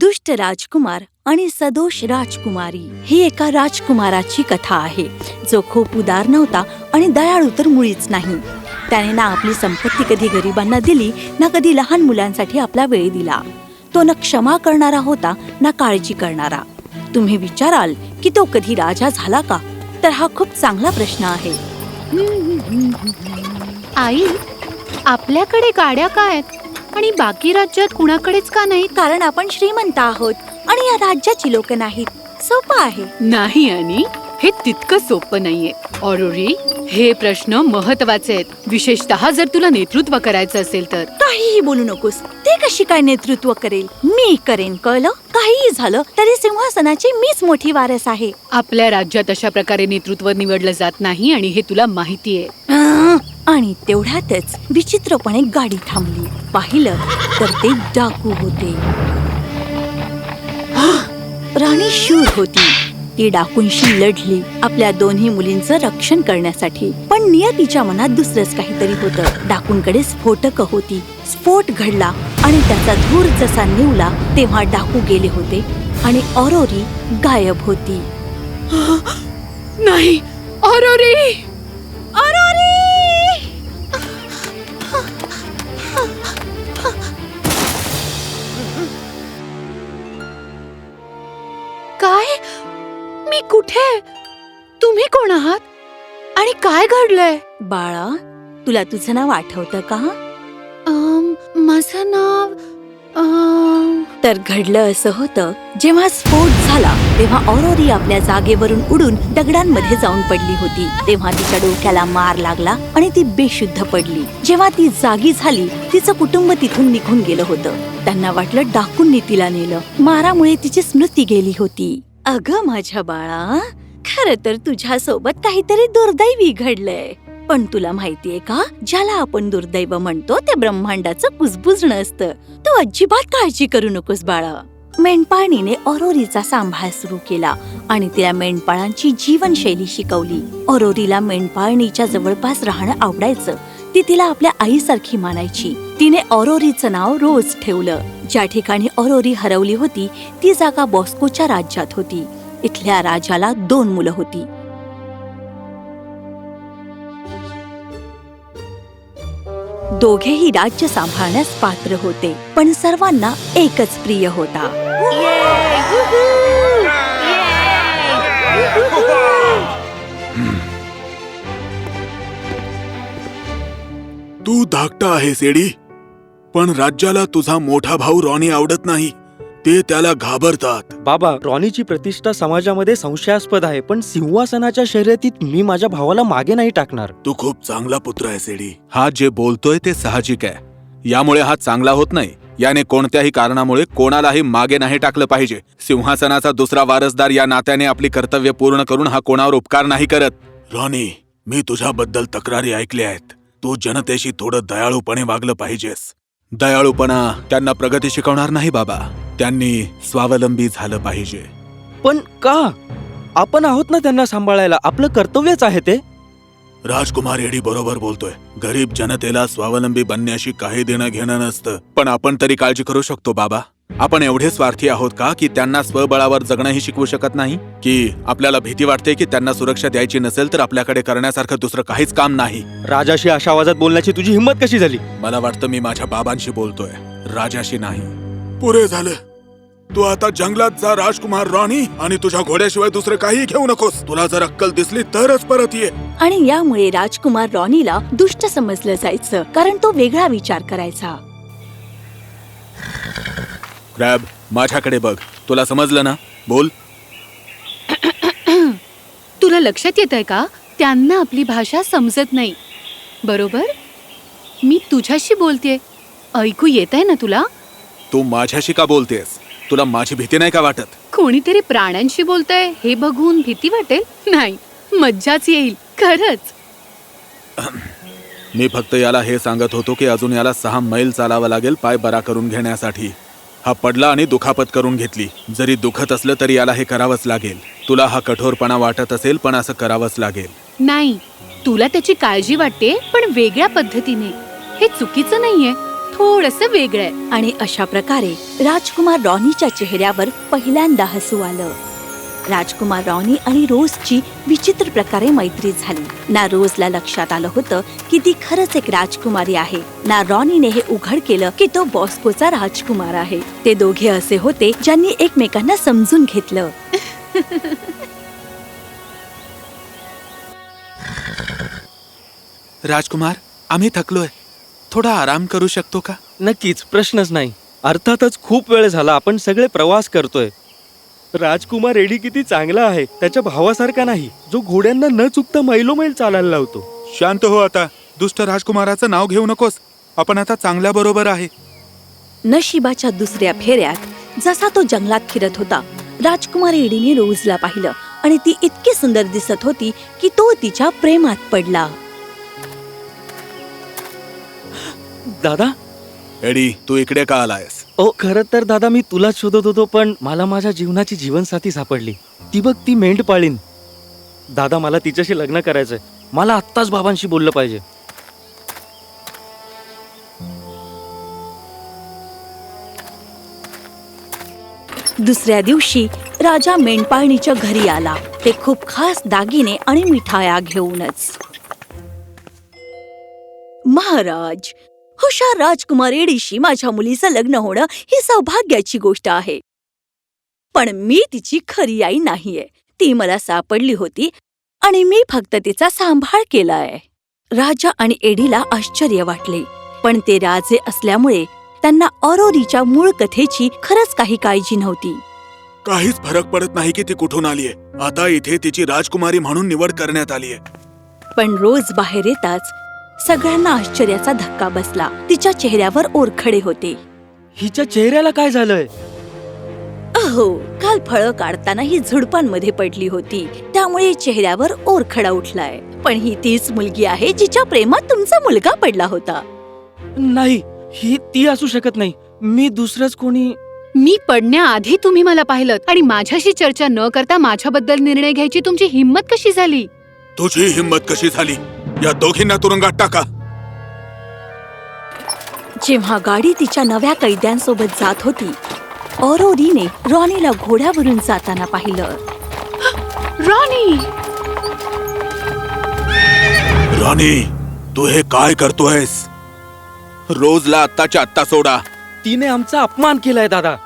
दुष्ट राजकुमार आणि सदोष राजकुमारी ही एका राजकुमाराची कथा आहे जो खूप उदार नव्हता आणि दयाळू तर मुळीच नाही. त्याने ना आपली संपत्ती कधी गरिबांना दिली ना कधी लहान मुलांसाठी आपला वेळ दिला. तो न क्षमा करणारा होता ना काळजी करणारा. तुम्ही विचाराल की तो कधी राजा झाला का? तर हा खूप चांगला प्रश्न आहे. आई आपल्याकडे गाड्या काय आहेत? आणि बाकी राज्यात कुणाकडेच का नाहीत कारण आपण श्रीमंत आहोत आणि या राज्याची लोक नाहीत. सोपं आहे. नाही आणि हे तितकं सोपं नाहीये. ऑरोरी हे प्रश्न महत्त्वाचे आहेत. विशेषतः जर तुला नेतृत्व करायचं असेल तर. काहीही बोलू नकोस. ते कशी काय नेतृत्व करेल? मी करेन कळलं? काहीही झालं तरी सिंहासनाची मीच मोठी वारस आहे. आपल्या राज्यात अशा प्रकारे नेतृत्व निवडलं जात नाही आणि हे तुला माहितीये अं, आणि तेवढ्यातच विचित्रपणे गाडी थांबली. पाहिलं तर ते डाकू होते. राणी शूर होती. ती डाकूंशी लढली आपल्या दोन्ही मुलींचं रक्षण करण्यासाठी. पण नियतीच्या मनात दुसरंच काहीतरी होतं. डाकूंकडे स्फोटक होती. स्फोट घडला आणि त्याचा धूर जसा निवला तेव्हा डाकू गेले होते आणि ऑरोरी गायब होती. नाही ऑरोरी! काय? मी कुठे? तुम्ही कोण आहात? आणि काय घडलंय? बाळा तुला तुझं नाव आठवतं का? अम, माझं नाव अम, तर घडलं असं होतं जेव्हा स्फोट झाला तेव्हा ऑरोरी आपल्या जागेवरून उडून दगडांमध्ये जाऊन पडली होती. तेव्हा तिच्या डोक्याला मार लागला आणि ती बेशुद्ध पडली. जेव्हा ती जागी झाली तिचं कुटुंब तिथून निघून गेलं होतं. त्यांना वाटलं डाकूंनी तिला नेलं. मारामुळे तिची स्मृती गेली होती. अगं माझ्या बाळा खर तर तुझ्या सोबत काहीतरी दुर्दैवी घडलंय. पण तुला माहितीये का? ज्याला आपण दुर्दैव म्हणतो ते ब्रह्मांडाचं कुजबुजणं असतं. तू अजिबात काळजी करू नकोस बाळा. मेंढपाळणीने ऑरोरीचा सांभाळ सुरू केला आणि तिला मेंढपाळांची जीवनशैली शिकवली. ऑरोरीला मेंढपाळणीच्या जवळपास राहणं आवडायचं. ती तिला आपल्या आईसारखी मानायची. तिने ऑरोरीचं नाव रोज ठेवलं. ज्या ठिकाणी ऑरोरी हरवली होती ती जागा बॉस्कोच्या राज्यात होती. इथल्या राजाला दोन मुलं होती. दोघेही राज्य सांभाळण्यास पात्र होते पण सर्वांना एकच प्रिय होता. तू धाकटा आहेस एडी. पण राज्याला तुझा मोठा भाऊ रॉनी आवडत नाही. ते त्याला घाबरतात. बाबा रॉनीची प्रतिष्ठा समाजामध्ये संशयास्पद आहे पण सिंहासनाच्या शर्यतीत मी माझ्या भावाला मागे नाही टाकणार. तू खूप चांगला पुत्र आहेस एडी. हा जे बोलतोय ते साहजिक आहे. यामुळे हा चांगला होत नाही. याने कोणत्याही कारणामुळे कोणालाही मागे नाही टाकलं पाहिजे. सिंहासनाचा दुसरा वारसदार या नात्याने आपली कर्तव्य पूर्ण करून हा कोणावर उपकार नाही करत. रॉनी मी तुझ्याबद्दल तक्रारी ऐकल्या आहेत. तू जनतेशी थोडं दयाळूपणे वागलं पाहिजेस. दयाळूपणा त्यांना प्रगती शिकवणार नाही बाबा. त्यांनी स्वावलंबी झालं पाहिजे. पण का? आपण आहोत ना त्यांना सांभाळायला. आपलं कर्तव्यच आहे ते. राजकुमार एडी बरोबर बोलतोय. गरीब जनतेला स्वावलंबी बनण्याशी काही देणं घेणं नसतं. पण आपण तरी काळजी करू शकतो बाबा. आपण एवढे स्वार्थी आहोत का की त्यांना स्वबळावर जगणंही शिकवू शकत नाही? की आपल्याला भीती वाटते की त्यांना सुरक्षा द्यायची नसेल तर आपल्याकडे करण्यासारखं दुसरं काहीच काम नाही? राजाशी अशा आवाजात बोलण्याची तुझी हिंमत कशी झाली? मला वाटतं मी माझ्या बाबांशी बोलतोय. राजाशी नाही. पुरे झालं. तू आता जंगलात जा राजकुमार रॉनी आणि तुझ्या घोड्याशिवाय दुसरं काही घेऊ नकोस. तुला जर अक्कल दिसली तरच परत ये. आणि यामुळे राजकुमार रॉनीला दुष्ट समजलं जायचं कारण तो वेगळा विचार करायचा. क्रॅब माझ्याकडे बघ. तुला समजलं ना? बोल. तुला लक्षात येत आहे का? त्यांना आपली भाषा समजत नाही. बरोबर? मी तुझ्याशी बोलतेय. ऐकू येत आहे ना तुला? तू माझ्याशी का बोलतेस? तुला माझी भीती नाही का वाटत? कोणीतरी प्राण्यांशी बोलतय हे बघून भीती वाटेल? नाही. मज्जाच येईल. खरंच. मी फक्त याला हे सांगत होतो की अजून याला सहा मैल चालावं लागेल पाय बरा करून घेण्यासाठी. हा पडला आणि दुखापत करून घेतली. जरी दुखत असलं तरी याला हे करावंच लागेल. तुला हा कठोरपणा वाटत असेल पण असं करावंच लागेल. नाही. तुला त्याची काळजी वाटते पण वेगळ्या पद्धतीने. हे चुकीचं नाहीये. थोडस वेगळं आहे. आणि अशा प्रकारे राजकुमार रॉनीच्या चेहऱ्यावर पहिल्यांदा हसू आलं. राजकुमार रॉनी आणि रोजची विचित्र प्रकारे मैत्री झाली. ना रोजला लक्षात आलं होतं की ती खरंच एक राजकुमारी आहे. ना रॉनीने हे उघड केलं की तो बॉस्कोचा राजकुमार आहे. ते दोघे असे होते ज्यांनी एकमेकांना समजून घेतलं. राजकुमार आम्ही थकलोय. थोडा आराम करू शकतो का? नक्कीच प्रश्नच नाही. अर्थातच खूप वेळ झाला आपण सगळे प्रवास करतोय. राजकुमार रेडी किती चांगला आहे त्याच्या भावासारखा नाही. जो घोड्यांना न चुकता मैलोमैल चालायला लावतो. शांत हो आता. दुष्ट राजकुमाराचं नाव घेऊ नकोस. आपण आता चांगल्या बरोबर आहे. नशिबाच्या दुसऱ्या फेऱ्यात जसा तो जंगलात फिरत होता राजकुमार एडीने रोजला पाहिलं आणि ती इतकी सुंदर दिसत होती की तो तिच्या प्रेमात पडला. दादा? एडी तू इकडे का आलायस? ओ खरं तर दादा मी तुलाच शोधत होतो पण मला माझ्या जीवनाची जीवनसाथी सापडली. ती बघ ती मेंढपाळीन दादा मला तिच्याशी लग्न करायचंय. मला आत्ताच बाबांशी बोललं पाहिजे. दुसऱ्या दिवशी राजा मेंढपाळणीच्या घरी आला. ते खूप खास दागिने आणि मिठाया घेऊनच. महाराज हुशार राजकुमार एडीशी माझ्या मुलीचं लग्न होणं ही सौभाग्याची गोष्ट आहे. पण मी तिची खरी आई नाहीये. ती मला सापडली होती आणि मी फक्त तिचा सांभाळ केलाय. राजा आणि एडीला आश्चर्य वाटले पण ते राजे असल्यामुळे त्यांना ऑरोरीच्या मूळ कथेची खरंच काही काळजी नव्हती. काहीच फरक पडत नाही की ती कुठून आलीये. आता इथे तिची राजकुमारी म्हणून निवड करण्यात आलीये. पण रोज बाहेर येताच सगळ्यांना आश्चर्याचा धक्का बसला. तिच्या चेहऱ्यावर ओरखडे होते. हिच्या चेहऱ्याला काय झालंय? अहो काल फळं काढताना ही झुडपांमध्ये पडली होती. त्यामुळे चेहऱ्यावर ओरखडा उठलाय. पण ही तीच मुलगी आहे जिच्या प्रेमात तुमचा मुलगा पडला होता. नाही ही ती असू शकत नाही. मी दुसरंच कोणी मी पडण्याआधी तुम्ही मला पाहिलं आणि माझ्याशी चर्चा न करता माझ्याबद्दल निर्णय घ्यायची तुमची हिंमत कशी झाली? तुझी हिंमत कशी झाली? या दोघींना तुरुंगात टाका. जेव्हा गाडी तिच्या नव्या कैद्यांसोबत जात होती ऑरोरीने रॉनीला घोड्यावरून जाताना पाहिलं. रॉनी! राणी तू हे काय करतोयस? रोजला आत्ताच्या आत्ता सोडा. तिने आमचा अपमान केलाय दादा.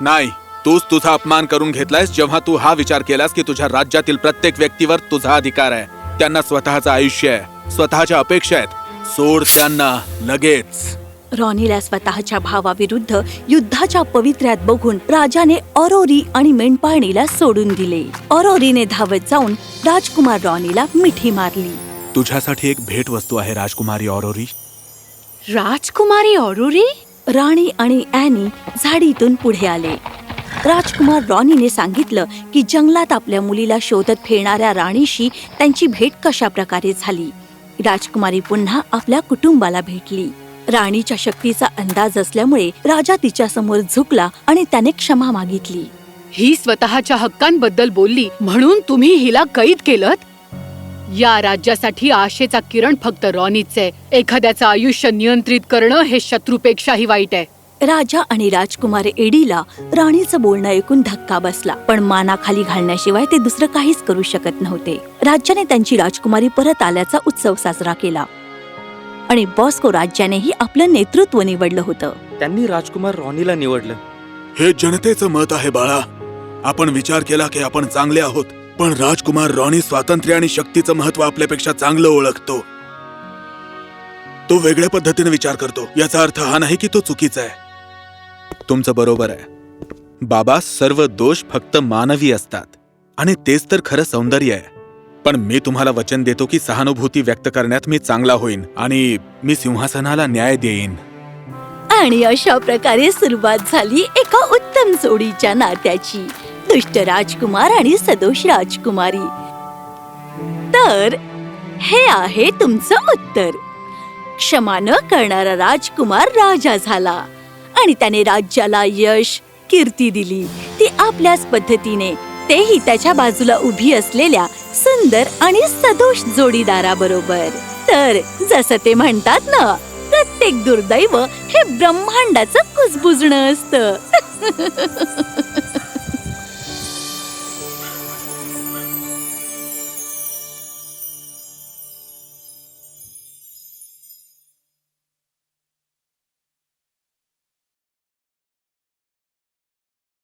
नाही तूच तुझा अपमान करून घेतलायस जेव्हा तू हा विचार केलास की तुझ्या राज्यातील प्रत्येक व्यक्तीवर तुझा अधिकार आहे. त्यांना स्वतःचं आयुष्य आहे स्वतःच्या अपेक्षा आहेत. सोड त्यांना लगेच. रॉनीला स्वतःच्या भावाविरुद्ध युद्धाच्या पवित्र्यात बघून राजाने ऑरोरी आणि मेंढपाळणीला सोडून दिले. ऑरोरीने धावत जाऊन राजकुमार रॉनीला मिठी मारली. तुझ्यासाठी एक भेट वस्तू आहे राजकुमारी ऑरोरी राजकुमारी ऑरोरी राणी आणि ॲनी झाडीतून पुढे आले. राजकुमार रॉनीने सांगितलं की जंगलात आपल्या मुलीला शोधत फिरणाऱ्या राणीशी त्यांची भेट कशा प्रकारे झाली? राजकुमारी पुन्हा आपल्या कुटुंबाला भेटली. राणीच्या शक्तीचा अंदाज असल्यामुळे राजा तिच्या समोर झुकला आणि त्याने क्षमा मागितली. ही स्वतःच्या हक्कांबद्दल बोलली म्हणून तुम्ही हिला कैद केलं या राज्यासाठी आशेचा किरण फक्त रॉनीच. आहे एखाद्याचं आयुष्य नियंत्रित करणं हे शत्रूपेक्षाही वाईट आहे. राजा आणि राजकुमार एडीला राणीचं बोलणं ऐकून धक्का बसला. पण मानाखाली घालण्याशिवाय ते दुसरं काहीच करू शकत नव्हते. राज्याने त्यांची राजकुमारी परत आल्याचा उत्सव साजरा केला. आणि बॉस्को राज्यानेही आपलं नेतृत्व निवडलं होतं. त्यांनी राजकुमार रॉनीला निवडलं. हे जनतेचं मत आहे बाळा. आपण विचार केला की आपण चांगले आहोत पण राजकुमार रॉनी स्वातंत्र्य आणि शक्तीचं महत्त्व आपल्यापेक्षा चांगलं ओळखतो. तो वेगळ्या पद्धतीने विचार करतो. याचा अर्थ हा नाही की तो चुकीचा आहे. तुमचं बरोबर आहे. बाबा सर्व दोष फक्त मानवी असतात. आणि तेच तर खरं सौंदर्य आहे. पण मी तुम्हाला वचन देतो की सहानुभूती व्यक्त करण्यात मी चांगला होईन आणि मी सिंहासनाला न्याय देईन. आणि अशा प्रकारे सुरुवात झाली एका उत्तम जोडीच्या नात्याची. दुष्ट राजकुमार आणि सदोष राजकुमारी. तर हे आहे तुमचं उत्तर. क्षमा न करणारा राजकुमार राजा झाला. आणि त्याने राज्याला यश कीर्ती दिली. ती आपल्याच पद्धतीने तेही त्याच्या बाजूला उभी असलेल्या सुंदर आणि सदोष जोडीदाराबरोबर. तर जसं ते म्हणतात ना प्रत्येक दुर्दैव हे ब्रह्मांडाचं कुजबुजणं असतं.